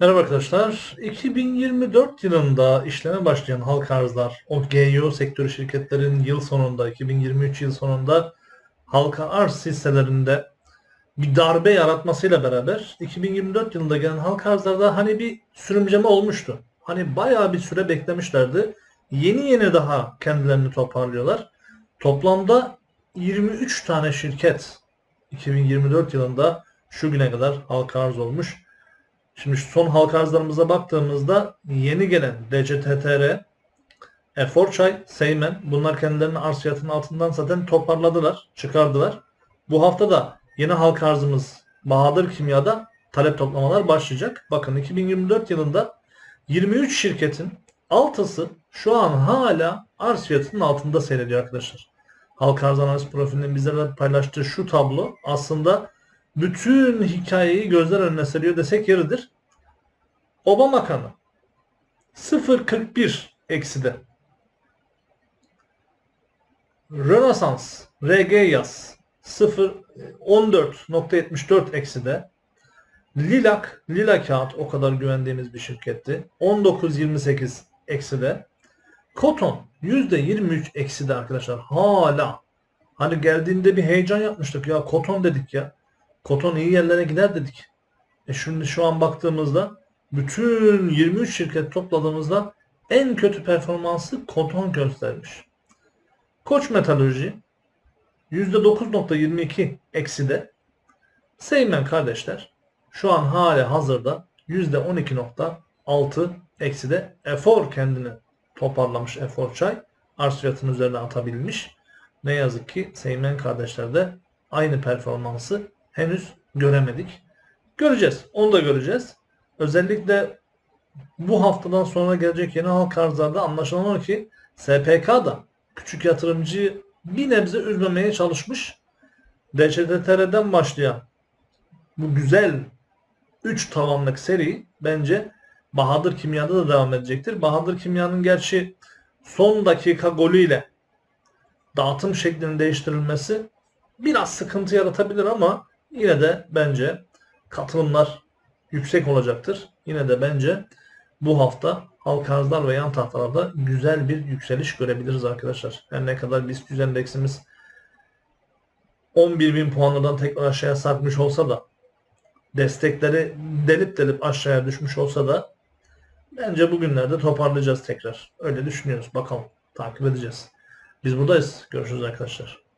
Merhaba arkadaşlar. 2024 yılında işleme başlayan halka arzlar, o GEO sektörü şirketlerin yıl sonunda, 2023 yıl sonunda halka arz hisselerinde bir darbe yaratmasıyla beraber 2024 yılında gelen halka arzlarda hani bir sürümceme olmuştu. Hani bayağı bir süre beklemişlerdi. Yeni yeni daha kendilerini toparlıyorlar. Toplamda 23 tane şirket 2024 yılında şu güne kadar halka arz olmuş. Şimdi son halka arzlarımıza baktığımızda yeni gelen DCTTR, Eforçay, Seymen bunlar kendilerini arz fiyatının altından zaten toparladılar, çıkardılar. Bu hafta da yeni halka arzımız Bahadır Kimya'da talep toplamalar başlayacak. Bakın 2024 yılında 23 şirketin 6'sı şu an hala arz fiyatının altında seyrediyor arkadaşlar. Halka arz analiz profilinin bizlerle paylaştığı şu tablo aslında bütün hikayeyi gözler önüne seriyor desek yeridir. Obama kanı 0.41 ekside. Rönesans RG yaz 0 14.74 ekside. Lilak, Lila kağıt o kadar güvendiğimiz bir şirketti. 19.28 ekside. Koton %23 ekside arkadaşlar. Hala. Hani geldiğinde bir heyecan yapmıştık ya. Koton dedik ya. Koton iyi yerlere gider dedik. E şimdi şu an baktığımızda bütün 23 şirket topladığımızda en kötü performansı Koton göstermiş. Koç Metalurji %9.22 ekside. Seymen kardeşler şu an hala hazırda %12.6 ekside. Efor kendini toparlamış Efor Çay. Arz fiyatının üzerine atabilmiş. Ne yazık ki Seymen kardeşlerde aynı performansı henüz göremedik. Göreceğiz. Onu da göreceğiz. Özellikle bu haftadan sonra gelecek yeni halka arzlarda anlaşılan o ki SPK da küçük yatırımcıyı bir nebze üzmemeye çalışmış. DCTR'den başlayan bu güzel 3 tavanlık seri bence Bahadır Kimya'da da devam edecektir. Bahadır Kimya'nın gerçi son dakika golüyle dağıtım şeklinin değiştirilmesi biraz sıkıntı yaratabilir ama yine de bence katılımlar yüksek olacaktır. Yine de bence bu hafta arzlar ve yan tahtalarda güzel bir yükseliş görebiliriz arkadaşlar. Her ne kadar BIST 100 endeksimiz 11.000 puanlardan tekrar aşağıya sarkmış olsa da destekleri delip delip aşağıya düşmüş olsa da bence bugünlerde toparlayacağız tekrar. Öyle düşünüyoruz. Bakalım. Takip edeceğiz. Biz buradayız. Görüşürüz arkadaşlar.